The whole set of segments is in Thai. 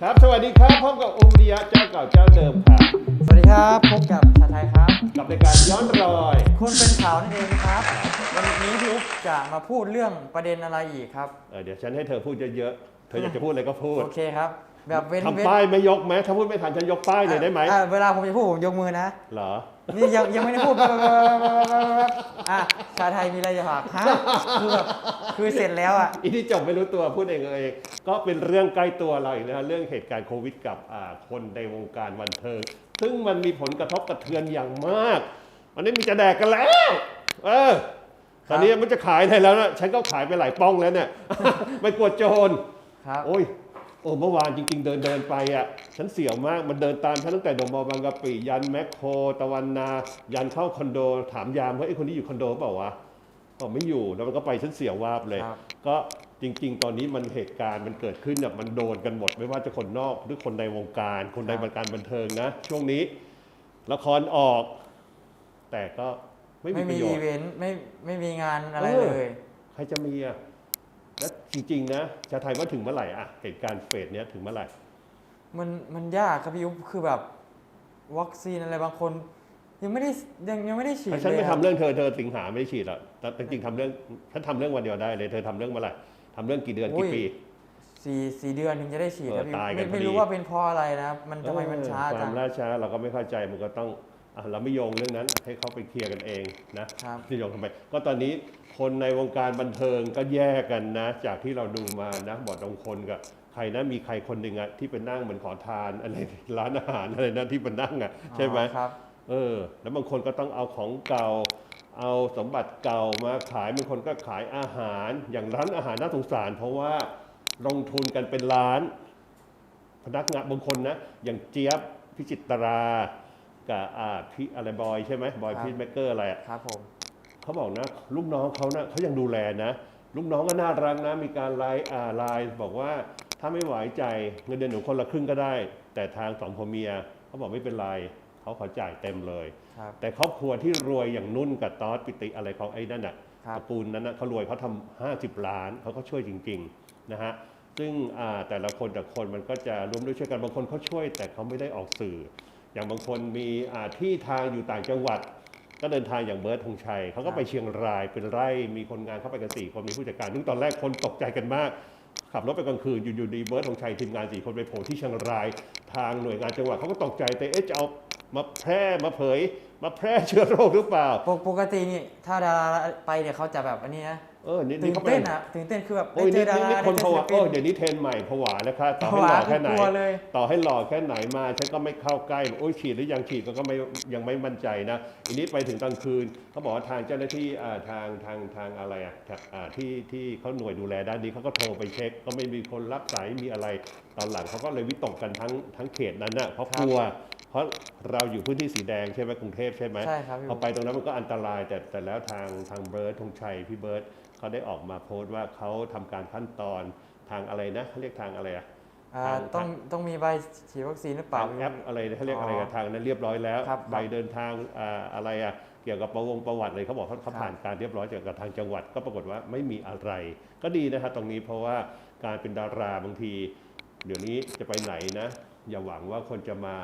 ครับ สวัสดีครับพบกับองค์ริยะเจ้าเก่าเจ้าเดิมครับ สวัสดีครับ พบกับชาไทยครับ กับรายการย้อนรอย คุณเป็นข่าวนั่นเองครับ วันนี้พี่อุ๊บจะมาพูดเรื่องประเด็นอะไรอีกครับ เออเดี๋ยวฉันให้เธอพูดเยอะๆ เธออยากจะพูดอะไรก็พูด โอเคครับ แบบเว้นเว้นทำป้ายไม่ยกไหมถ้าพูดไม่ทันฉันยกป้ายเลยได้ไหมอะเวลาผมจะพูดผมยกมือนะ เหรอ นี่ยังยังไม่ได้พูดอะ ชาไทยมีอะไรจะฝากฮะคือแบบคือเสร็จแล้วอะ อีที่จบไม่รู้ตัวพูดเองเองก็เป็นเรื่องใกล้ตัวเราอีกนะฮะเรื่องเหตุการณ์โควิดกับอ่าคนในวงการบันเทิง ซึ่งมันมีผลกระทบกระเทือนอย่างมากมันไม่มีจะแดกกันแล้ว เออตอนนี้มันจะขายอะไรแล้วนะฉันก็ขายไปหลายป้องแล้วเนี่ย ไม่กลัวโจรครับ โอ้ย โอ้เมื่อวานจริง ๆ เดินเดินไปอะฉันเสียวมากมันเดินตามฉันตั้งแต่ดงมอบางกะปิยันแมคโคร ตะวันนา ยันเข้าคอนโด ถามยามว่าไอ้คนนี้อยู่คอนโดเปล่าวะบอกไม่อยู่แล้วมันก็ไปฉันเสียววาบเลย ครับ ก็จริง ๆ ตอนนี้มันเหตุการณ์มันเกิดขึ้นเนี่ยมันโดนกันหมด ไม่ว่าจะคนนอกหรือคนในวงการ คนในวงการบันเทิงนะ ช่วงนี้ ละครออก แต่ก็ไม่มีไม่ปมีระโยอีชน์ เวนต์ไม่ไม่มีงานอะไรเออ เลย ใครจะมีอะ แล้วจริงๆนะชาไทยว่าถึงเมื่อไหร่อะเหตุการณ์เฟสเนี้ยถึงเมื่อไหร่ มันมันยากครับพี่อุ๊บคือแบบวัคซีนอะไรบางคน ยังไม่ได้ยังยังไม่ได้ฉีดถ้าฉันเลยไม่คทำรับเรื่องเธอเธอสิงหาไม่ได้ฉีดหรอกแต่จริงๆทำเรื่องฉันทำเรื่องวันเดียวได้เลยเธอทำเรื่องเมื่อไหร่ทำเรื่องกี่เดือนกี่ปี สี่สี่เดือนถึงจะได้ฉีดเออนะพี่ตายกันไม่ไม่พอดีรู้ว่าเป็นเพราะอะไรนะมันทำไมมันช้าเออคจัวาง มล่าช้าเราก็ไม่เข้าใจมันก็ต้องอะ เราไม่โยงเรื่องนั้นให้เขาไปเคลียร์กันเองนะครับไม่โยงทำไมก็ตอนนี้คนในวงการบันเทิงก็แยกกันนะ จากที่เราดูมานะบอดตรงคนกับใครนะมีใครคนหนึ่งอะที่เป็นนั่งเหมือนขอทานอะไรร้านอาหารอะไรนะที่เป็นนั่งอะใช่ไหมอ๋อครับเออ แล้วบางคนก็ต้องเอาของเก่า เอาสมบัติเก่ามาขายบางคนก็ขายอาหาร อย่างร้านอาหารน่าสงสาร เพราะว่าลงทุนกันเป็นล้าน พนักงานบางคนนะ อย่างเจี๊ยบพิจิตรา กับอ่าพี่อะไรบอยใช่ไหมบอยครับ พีทแมกเกอร์อะไรอะครับผมเขาบอกนะลูกน้องเขานะเขายังดูแลนะ ลูกน้องก็น่ารักนะ มีการไลน์อ่าไลน์บอกว่าถ้าไม่ไหวใจเงินเดือนหนูคนละครึ่งก็ได้ แต่ทางสองพ่อเมียเขาบอกไม่เป็นไรเขาขอจ่ายเต็มเลย ครับ แต่ครอบครัวที่รวยอย่างนุ่นกับตอสปิติอะไรของไอ้นั่นน่ะครับ ตระกูลนั้นนะเขารวยเขาทำห้าสิบล้านเขาก็ช่วยจริงๆนะฮะซึ่งอ่าแต่ละคนแต่ละคนมันก็จะรวมด้วยช่วยกันบางคนเขาช่วย แต่เขาไม่ได้ออกสื่อ อย่างบางคนมีที่ทางอยู่ต่างจังหวัด ก็เดินทางอย่างเบิร์ดธงชัยเขาก็ไปเชียงรายเป็นไร่มีคนงานเข้าไปกันสี่คนมีผู้จัดการซึ่งตอนแรกคนตกใจกันมาก ขับรถไปกลางคืนอยู่ๆดีเบิร์ดธงชัยทีมงานสี่คนไปโผล่ที่เชียงราย ทางหน่วยงานจังหวัดเขาก็ตกใจแต่เอ๊ะจะเอา มาแพร่มาเผย มาแพร่เชื้อโรคหรือเปล่า ปกปกตินี่ถ้าดาราไปเนี่ยเขาจะแบบอันนี้นะเออนี่ตื่นี่นเขาไปเต้นอะตื่นเต้นคือแบบโอ้ยได้เจนี่อดานี่รานี่คนได้ผเจอวาศิลเอปิอนเดี๋ยวนี้เทรนใหม่ผวาแล้วค่ะต่อให้ผหวาล่อแค่ไหนกลัวเลย ต่อให้หล่อแค่ไหนมาฉันก็ไม่เข้าใกล้โอ้ยฉีดหรือยังฉีดก็ไม่ยังไม่มั่นใจนะอันนี้ไปถึงกลางคืนเขาบอกว่าทางเจ้าหน้าที่อ่าทางทางทางอะไรอะอ่าที่ที่เขาหน่วยดูแลด้านนี้เขาก็โทรไปเช็ค ก็ไม่มีคนรับสายมีอะไร ตอนหลังเขาก็เลยวิตกกันทั้งทั้งเขตนั้นน่ะเพราะกลัว เพราะเราอยู่พื้นที่สีแดงใช่ไหมกรุงเทพใช่ไหมใช่ครับพี่พอไปตรงนั้นมันก็อันตรายแต่แต่แล้วทางทางเบิร์ดธงชัยพี่เบิร์ดเขาได้ออกมาโพสต์ว่าเขาทำการขั้นตอนทางอะไรนะเขาเรียกทางอะไรอะ อ่าทางต้องต้องมีใบฉีดวัคซีนหรือเปล่า ทางแอปอะไรนะเขาเรียกอะไรกันทางนั้นเรียบร้อยแล้วครับใบเดินทางอ่าอะไรอะเกี่ยวกับประวงประวัติเลยเขาบอกเขาเขาครับผ่านการเรียบร้อยจากกับทางจังหวัดก็ปรากฏว่าไม่มีอะไร ก็ดีนะครับตรงนี้เพราะว่าการเป็นดาราบางที เดี๋ยวนี้จะไปไหนนะ อย่าหวังว่าคนจะมา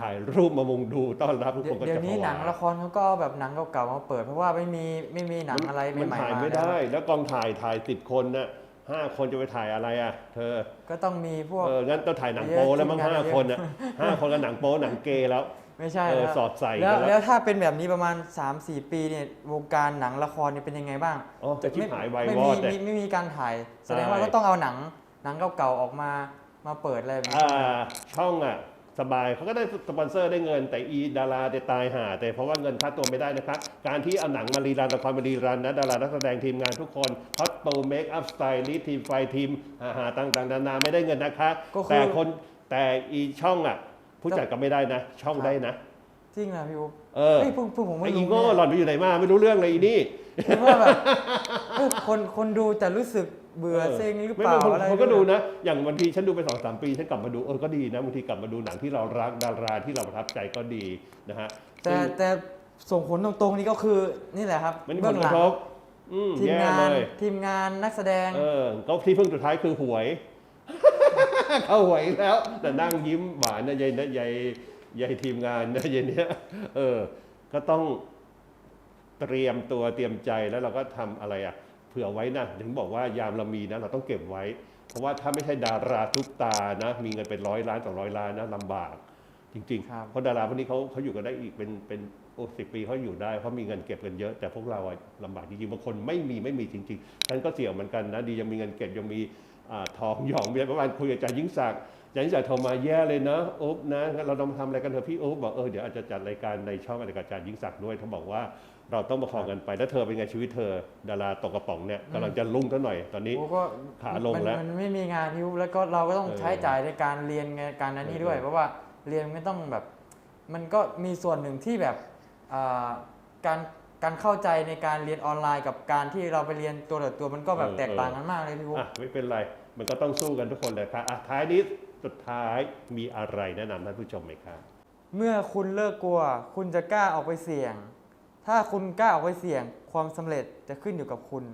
ถ่ายรูปมามุงดูต้อนรับทุกเดี๋คยวนก็เดี๋ยจะวนี้ผหนัวางละครเขาก็เอาแบบหนังเก่าๆมาเปิด เพราะว่าไม่มีไม่มีหนังอะไรมันใหม่ถ่ายๆมาไม่แล้วได้ แล้วกองถ่ายถ่ายติดคนน่ะห้าคนจะไปถ่ายอะไรอะ เธอ ก็ต้องมีพวกเอองั้นต้องถ่ายหนังเยอะโป๊แล้วมั้งทีมงานห้าเยอะคนน่ะห้าคนก็หนังโป๊หนังเกย์แล้ว ไม่ใช่เออแล้วสอดใส่แล้วกันแล้วแล้วถ้าเป็นแบบนี้ประมาณ 3-4 ปีเนี่ยวงการหนังละครเนี่ยเป็นยังไงบ้างอ๋อจะชิบหายไวไม่วอมีดเลยไม่ไม่มีการถ่ายแสดงใช่ว่าก็ต้องเอาหนังหนังเก่าๆออกมามาเปิดอะไรแบบนี้อ่าช่องอะ สบายเขาก็ได้สปอนเซอร์ได้เงิน แต่อีดาราจะตายห่าแต่เพราะว่าเงินค่าตัวไม่ได้นะครับ การที่เอาหนังมารีรันละครมารีรันนะดารานักแสดงทีมงานทุกคนคอสตูมเมคอัพสไตลิสต์ทีมไฟทีมอาหารต่างๆนานาไม่ได้เงินนะคะ ก็คืแต่อคนแต่อีช่องอะ ผู้จัดก็ไม่ได้นะ ช่องได้นะ จริงนะพี่อุ๊บเออเฮ้ยเพิ่งเพิ่งผมไอ้ไม่อีรู้โง่เนี่ยหล่อนไปอยู่ไหนมาไม่รู้เรื่องเลยอีนี่คิดว่าแบบเอ้ยคนคนดูแต่รู้สึกเบื่อเซ็งหรือเปล่าไม่อะไรไม่คนก็ดูนะ อย่างบางทีฉันดูไปสองสามปีฉันกลับมาดูเออก็ดีนะบางทีกลับมาดูหนังที่เรารักดาราที่เราประทับใจก็ดีนะฮะแต่ซึ่งแต่ส่งผลตรงๆนี่ก็คือนี่แหละครับมันมีผเบื้อลงกหลัระงทบอืมทีมแย่งานเลย ทีมงานนักแสดง เออ ก็ที่พึ่งสุดท้ายคือหวย เข้าไหวแล้ว แต่นั่งยิ้มหวานนะยายนะยาย ยายทีมงานนะยายเนี้ยเออ ก็ต้องเตรียมตัวเตรียมใจแล้วเราก็ทำอะไรอะเผื่อไว้นะถึงบอกว่ายามเรามีนะเราต้องเก็บไว้ เพราะว่าถ้าไม่ใช่ดาราทุกตานะ มีเงินเป็นร้อยล้านต่อร้อยล้านนะลำบากจริงครับๆเพราะดาราพวกนี้เขาเขาอยู่กันได้อีกเป็นเป็นโอ้สิปีเขาอยู่ได้เพราะมีเงินเก็บกันเยอะ แต่พวกเราอะลำบากจริงๆบางคนไม่มีไม่มีจริงๆฉันก็เสี่ยวเหมือนกันนะ ดียังมีเงินเก็บยังมีอ่า ทองหยองมีอะไรประมาณคุยกับอาจารย์ยิ่งศักดิ์อาจารย์ยิ่งศักดิ์โทรมาแย่เลยนะโอ๊บนะงั้นเราต้องมาทำอะไรกันเถอะพี่โอ๊บบอกเออเดี๋ยวอาจจะจัดรายการในช่องอะไรกับอาจารย์ยิ่งศักดิ์ด้วยเขาบอกว่าเราต้องประคองกันไปแล้วเธอเป็นไงชีวิตเธอ ดาราตกกระป๋องเนี่ยกำลังจะลุ่งเท่าหน่อยตอนนี้โอ้ก็ขาลงแล้วมันมันไม่มีงานพิวแล้วก็เราก็ต้องเออใช้จ่ายในการเรียนไงการนั้นนี่ด้วยเออเพราะว่าเรียนไม่ต้องแบบ มันก็มีส่วนหนึ่งที่แบบอ่าการการเข้าใจในการเรียนออนไลน์กับการที่เราไปเรียนตัวต่อตัวมันก็แบบเออแตกต่างกันมากเลยพี่บุ๊คอะไม่เป็นไร มันก็ต้องสู้กันทุกคนเลยครับอะท้ายนี้สุดท้ายมีอะไรแนะนำท่านผู้ชมไหมครับเมื่อคุณเลิกกลัว คุณจะกล้าออกไปเสี่ยง ถ้าคุณกล้าออกไปเสี่ยง ความสำเร็จจะขึ้นอยู่กับคุณ